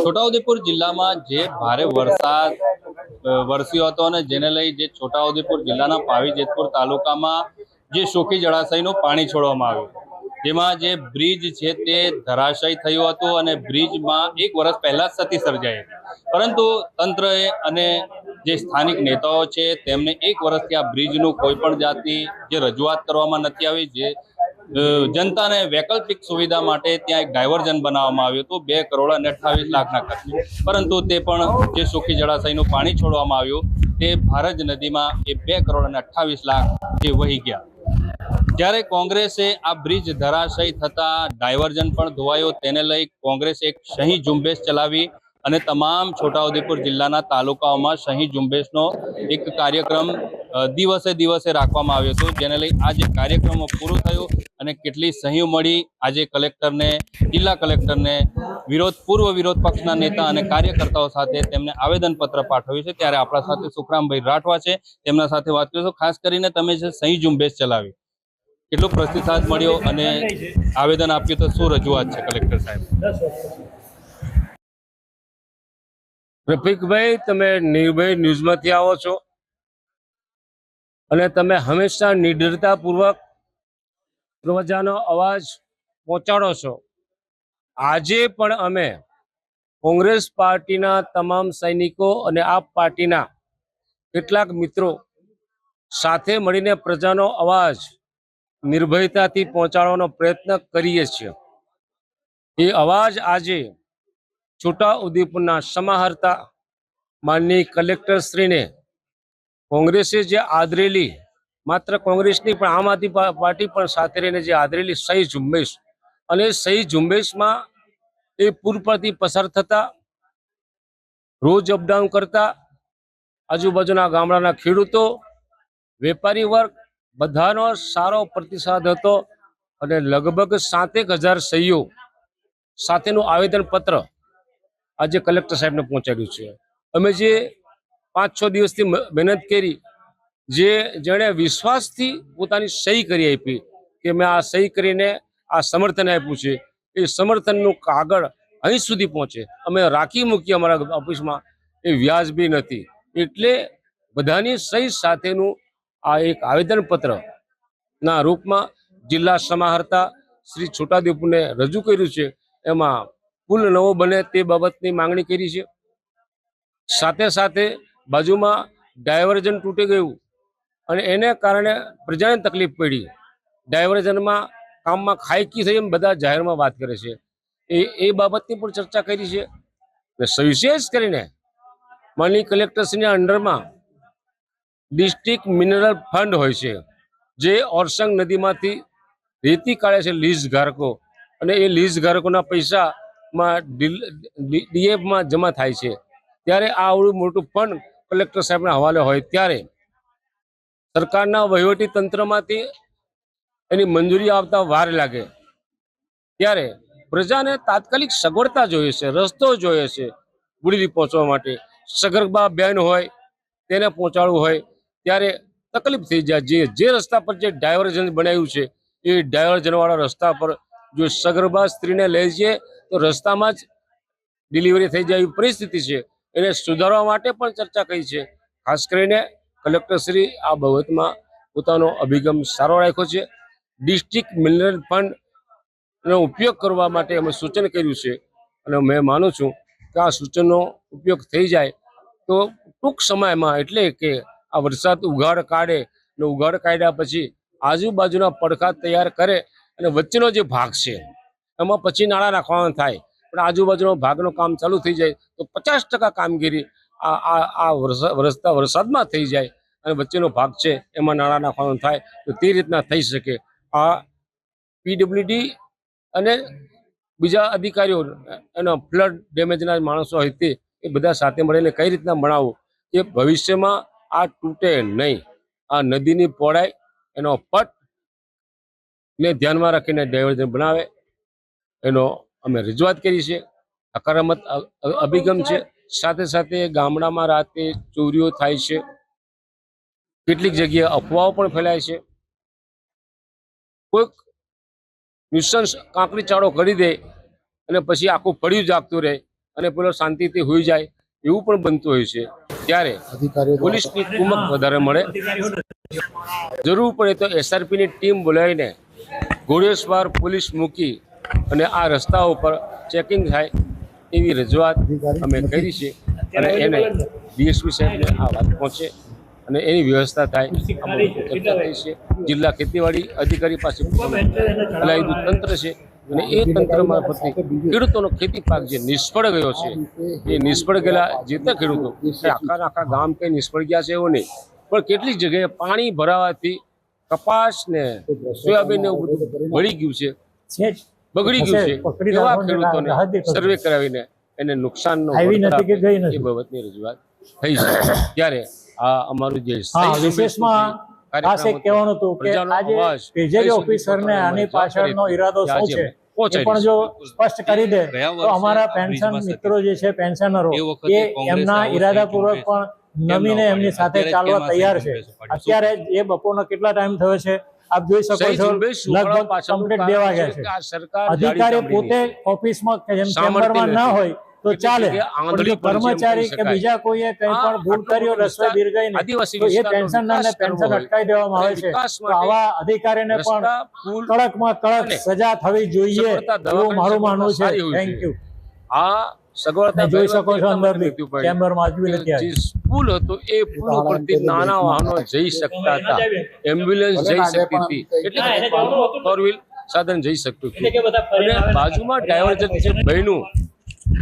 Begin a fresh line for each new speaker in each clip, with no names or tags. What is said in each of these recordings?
છોટાઉદેપુર જિલ્લામાં જે ભારે વરસાદ વરસ્યો હતો અને જેને લઈ જે છોટાઉદેપુર જિલ્લાના પાવી જેતપુર તાલુકામાં જે શોકી જળાશયનું પાણી છોડવામાં આવ્યું. જેમાં જે બ્રિજ છે તે ધરાશય થયું હતું અને બ્રિજમાં એક વર્ષ પહેલા ક્ષતિ સર્જાઈ પરંતુ તંત્રએ અને જે સ્થાનિક નેતાઓ છે તેમને એક વર્ષથી આ બ્રિજનું કોઈ પણ જાતની જે રજૂઆત કરવામાં નથી આવી, જે જનતાને વૈકલ્પિક સુવિધા માટે ત્યાં એક ડાયવર્ઝન બનાવવામાં આવ્યું હતું, બે કરોડ અને અઠ્ઠાવીસ લાખના ખર્ચે. પરંતુ તે પણ જે સુખી જળાશયનું પાણી છોડવામાં આવ્યું, તે ભારજ નદીમાં એ બે કરોડ અને અઠ્ઠાવીસ લાખ જે વહી ગયા. જ્યારે કોંગ્રેસે આ બ્રિજ ધરાશય થતા ડાયવર્ઝન પણ ધોવાયો, તેને લઈ કોંગ્રેસે એક સહી ઝુંબેશ ચલાવી અને તમામ છોટાઉદેપુર જિલ્લાના તાલુકાઓમાં સહી ઝુંબેશનો એક કાર્યક્રમ દિવસે દિવસે રાખવામાં આવ્યો હતો જેને લઈ આજે કાર્યક્રમો પૂરો થયું અને કેટલી સહીઓ મળી આજે કલેક્ટરને, જિલ્લા કલેક્ટરને, વિરોધ, પૂર્વ વિરોધ પક્ષના નેતા અને કાર્યકર્તાઓ સાથે તેમને આવેદનપત્ર પાઠવ્યું છે. ત્યારે આપણા સાથે સુખરામભાઈ રાઠવા છે. તેમના સાથે વાત કરીશું. ખાસ કરીને તમે જે સહી ઝુંબેશ ચલાવી, કેટલો પ્રતિસાદ મળ્યો અને આવેદન આપ્યું તો શું રજૂઆત છે કલેક્ટર સાહેબ?
રફીકભાઈ, તમે નિર્ભય ન્યૂઝમાંથી આવો છો. અને તમે હંમેશા નિડરતાપૂર્વક પ્રજાનો અવાજ પહોંચાડો છો. આજે પણ અમે કોંગ્રેસ પાર્ટીના તમામ સૈનિકો અને આપ પાર્ટીના કેટલાક મિત્રો સાથે મળીને પ્રજાનો અવાજ નિર્ભયતાથી પહોંચાડવાનો પ્રયત્ન કરીએ છીએ. એ અવાજ આજે છોટા સમાહર્તા માનની કલેક્ટરશ્રીને કોંગ્રેસે જે આદરેલી, માત્ર કોંગ્રેસની પણ આમ આદમી પાર્ટી પણ સાથે રહીને જે આદરેલી સહી ઝુંબેશ અને સહી ઝુંબેશમાં એ પૂર પરથી પસાર થતા, રોજ અપડાઉન કરતા, આજુબાજુના ગામડાના ખેડૂતો, વેપારી વર્ગ બધાનો સારો પ્રતિસાદ હતો અને લગભગ સાતેક હજાર સહીઓ સાથેનું આવેદનપત્ર આજે કલેક્ટર સાહેબને પહોંચાડ્યું છે. અમે જે પાંચ છ દિવસથી મહેનત કરી, જે જેણે વિશ્વાસથી પોતાની સહી કરી આપી કે મેં આ સહી કરીને આ સમર્થન આપ્યું છે, એ સમર્થનનું કાગળ અહીં સુધી પહોંચે. અમે રાખી મૂકી અમારા ઓફિસમાં એ વ્યાજબી નથી. એટલે બધાની સહી સાથેનું આ એક આવેદનપત્ર ના રૂપમાં જિલ્લા સમાહર્તા શ્રી છોટાદેવપુરને રજૂ કર્યું છે. એમાં પુલ નવો બને તે બાબતની માંગણી કરી છે. સાથે સાથે બાજુમાં ડાયવર્ઝન તૂટી ગયું અને એને કારણે પ્રજાને તકલીફ પડી. ડાયવર્ઝનમાં કામમાં ખાયકી થઈ એમ બધા જાહેરમાં વાત કરે છે. એ એ બાબતની પણ ચર્ચા કરી છે. અને સવિશેષ કરીને માનની કલેક્ટરશ્રીના અંડરમાં ડિસ્ટ્રિક્ટ મિનરલ ફંડ હોય છે, જે ઓરસંગ નદીમાંથી રેતી કાઢે છે લીઝ ધારકો અને એ લીઝ ધારકોના પૈસામાં ડીએફમાં જમા થાય છે. ત્યારે આ આવડું મોટું ફંડ કલેક્ટર સાહેબના હવાલે હોય ત્યારે સરકારના વહીવટી તંત્રમાંથી એની મંજૂરી આવતા વાર લાગે. ત્યારે પ્રજાને તાત્કાલિક સગવડતા જોઈએ છે, રસ્તો જોઈએ છે બુડીથી પહોંચવા માટે. સગર્ભા બેન હોય, તેને પહોંચાડવું હોય, ત્યારે તકલીફ થઈ જાય. જે જે રસ્તા પર જે ડાયવર્જન બનાવ્યું છે, એ ડાયવર્જનવાળા રસ્તા પર જો સગર્ભા સ્ત્રીને લઈ જઈએ, તો રસ્તામાં જ ડિલિવરી થઈ જાય એવી પરિસ્થિતિ છે. એને સુધારવા માટે પણ ચર્ચા કરી છે. ખાસ કરીને કલેક્ટરશ્રી આ બાબતમાં પોતાનો અભિગમ સારો રાખ્યો છે. ડિસ્ટ્રિક્ટ મિનરલ ફંડનો ઉપયોગ કરવા માટે અમે સૂચન કર્યું છે અને મેં માનું છું કે આ સૂચનનો ઉપયોગ થઈ જાય તો ટૂંક સમયમાં એટલે કે આ વરસાદ ઉઘાડ કાઢે અને ઉઘાડ કાઢ્યા પછી આજુબાજુના પડખા તૈયાર કરે અને વચ્ચેનો જે ભાગ છે એમાં પછી નાણાં નાખવાના થાય. પણ આજુબાજુનો ભાગનું કામ ચાલુ થઈ જાય તો પચાસ ટકા કામગીરી આ આ વરસતા વરસાદમાં થઈ જાય અને વચ્ચેનો ભાગ છે એમાં નાણાં નાખવાનું થાય તો તે રીતના થઈ શકે. આ પીડબ્લ્યુડી અને બીજા અધિકારીઓ એનો ફ્લડ ડેમેજના માણસો હોય તે એ બધા સાથે મળીને કઈ રીતના બનાવવું કે ભવિષ્યમાં આ તૂટે નહીં. આ નદીની પહોળાઈ, એનો પટ ને ધ્યાનમાં રાખીને ડાયવર્ઝન બનાવે, એનો અમે રજૂઆત કરી છે. હકારાત્મક અભિગમ છે. સાથે સાથે ગામડામાં રાતે ચોરીઓ થાય છે. કેટલીક જગ્યાએ અફવાઓ પણ ફેલાય છે. કોઈક ન્યુસન્સ કાંકરી ચાળો કરી દે અને પછી આખું પડ્યું જાગતું રહે અને પેલો શાંતિથી હોઈ જાય એવું પણ બનતું હોય છે. ત્યારે પોલીસની કુમક વધારે મળે. જરૂર પડે તો એસઆરપીની ટીમ બોલાવીને ઘોડેસવાર પોલીસ મૂકી અને આ રસ્તા ઉપર ચેકિંગ થાય એવી રજૂઆત અમે કરી છે અને એને ડીએસપી સાહેબને આ વાત પહોંચે અને એની વ્યવસ્થા થાય. ચર્ચા થઈ છે. જિલ્લા ખેતીવાડી અધિકારી પાસે ભલાઈનું તંત્ર છે. અને એ તંત્ર મારફતે ખેડૂતોનો ખેતી પાક જે નિષ્ફળ ગયો છે એ નિષ્ફળ ગયેલા જે તે ખેડૂતો આખા આખા ગામ કંઈ નિષ્ફળ ગયા છે એવો નહીં. પણ કેટલીક જગ્યાએ પાણી ભરાવાથી કપાસ ને સોયાબીન ને એવું બધું ભળી ગયું છે. બગડી ગયું છે. એવા ખેડૂતોને સર્વે કરાવીને એને નુકસાનનો
આવી નથી કે
એ બાબતની રજૂઆત થઈ છે. ત્યારે આ અમારું જે
વિશેષમાં ખાસ એક કહેવાનું હતું કે આજે
કઈ
ઓફિસરને આની પાછળનો ઈરાદો શું છે એ પણ જો સ્પષ્ટ કરી દે તો અમારા પેન્શન મિત્રો જે છે પેન્શનરો
એ
એમના ઈરાદાપૂર્વક પણ નમીને એમની સાથે ચાલવા તૈયાર છે. અત્યારે એ બપોરનો કેટલા ટાઈમ થયો છે આપ જોઈ શકો છો લગભગ કમ્પ્લીટ
દેવા
ગયા
છે
અધિકારી પોતે ઓફિસમાં ચેમ્બરમાં ના હોય તો ચાલે. કર્મચારી કે બીજા કોઈએ કંઈ પણ ભૂલ
કર્યો
રસ્તો દીર્ઘાઈ
આદિવાસી
એ પેન્શન ના પેન્શન અટકાવી દેવામાં આવે છે. તો આવા અધિકારીને પણ કડકમાં કડક સજા થવી જોઈએ એવું મારું માનવું છે. થેન્ક યુ
આ સગવડતા
જોઈ શકો છો અંદરથી
નથી ઉપાડી.
ચેમ્બરમાં હજુ નથી આવી.
જે પુલ હતો એ પુલ ઉપરથી નાના વાહનો જઈ શકતા હતા. એમ્બ્યુલન્સ જઈ શકતી હતી. એટલે ફોર વ્હીલ સાધન જઈ શકતું હતું. અને બાજુમાં ડાયવર્જન છે. બહેનું.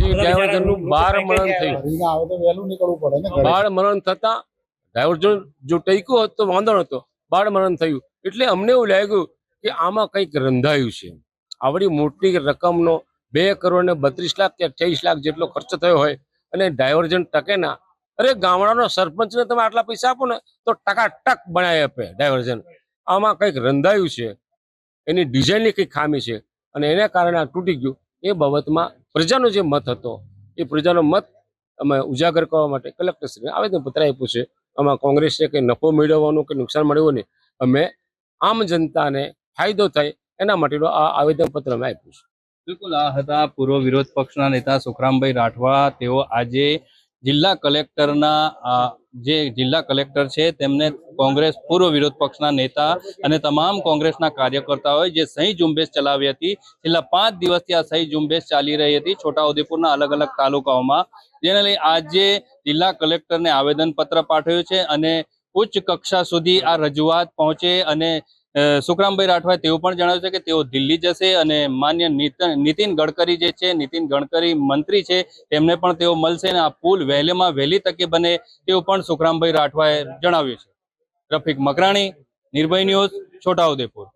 એ ડાયવર્જનનું બાર મરણ થયું.
રીંગા આવે તો વહેલું નીકળવું પડે ને ઘરે.
બાળ મરણ થતા ડાયવર્જન જો ટૈકો હતો તો વાંધો હતો બાળ મરણ થયું. એટલે અમને એવું લાગ્યું કે આમાં કંઈક રંધાયું છે. આવડી મોટી રકમનો બે કરોડ ને બત્રીસ લાખ કે અઠ્યાવીસ લાખ જેટલો ખર્ચ થયો હોય અને ડાયવર્જન ટકે ના, અરે ગામડાનો સરપંચને તમે આટલા પૈસા આપો ને, તો ટકાટક બનાવી આપે ડાયવર્જન આમાં કંઈક રંધાયું છે, એની ડિઝાઇનની કંઈક ખામી છે અને એના કારણે આ તૂટી ગયું. એ બાબતમાં પ્રજાનો જે મત હતો, એ પ્રજાનો મત અમે ઉજાગર કરવા માટે કલેક્ટરશ્રીને આવેદનપત્ર આપ્યું છે. આમાં કોંગ્રેસને કંઈ નફો મેળવવાનું કે નુકસાન મળ્યું નહીં. અમે આમ જનતાને ફાયદો થાય એના માટેનું આ આવેદનપત્ર અમે આપ્યું છે.
બિલકુલ, આ હતા પૂર્વ વિરોધ પક્ષના નેતા સુખરામભાઈ રાઠવા. તેઓ આજે જિલ્લા કલેક્ટરના જે જિલ્લા કલેક્ટર છે, તેમને કોંગ્રેસ, પૂર્વ વિરોધ પક્ષના નેતા અને તમામ કોંગ્રેસના કાર્યકર્તાઓએ જે સહી ઝુંબેશ ચલાવી હતી. છેલ્લા પાંચ દિવસથી આ સહી ઝુંબેશ ચાલી રહી હતી છોટાઉદેપુરના અલગ અલગ તાલુકાઓમાં. જેને લઈ આજે જિલ્લા કલેક્ટરને આવેદનપત્ર પાઠવ્યું છે અને ઉચ્ચ કક્ષા સુધી આ રજૂઆત પહોંચે અને સુખરામભાઈ રાઠવાએ તેવું પણ જણાવ્યું છે કે તેઓ દિલ્હી જશે અને માન્ય નીત- નીતિન ગડકરી જે છે, નીતિન ગડકરી મંત્રી છે, તેમને પણ તેઓ મળશે અને આ પુલ વહેલેમાં વહેલી તકે બને તેવું પણ સુખરામભાઈ રાઠવાએ જણાવ્યું છે. રફીક મકરાણી, નિર્ભય ન્યૂઝ છોટાઉદેપુર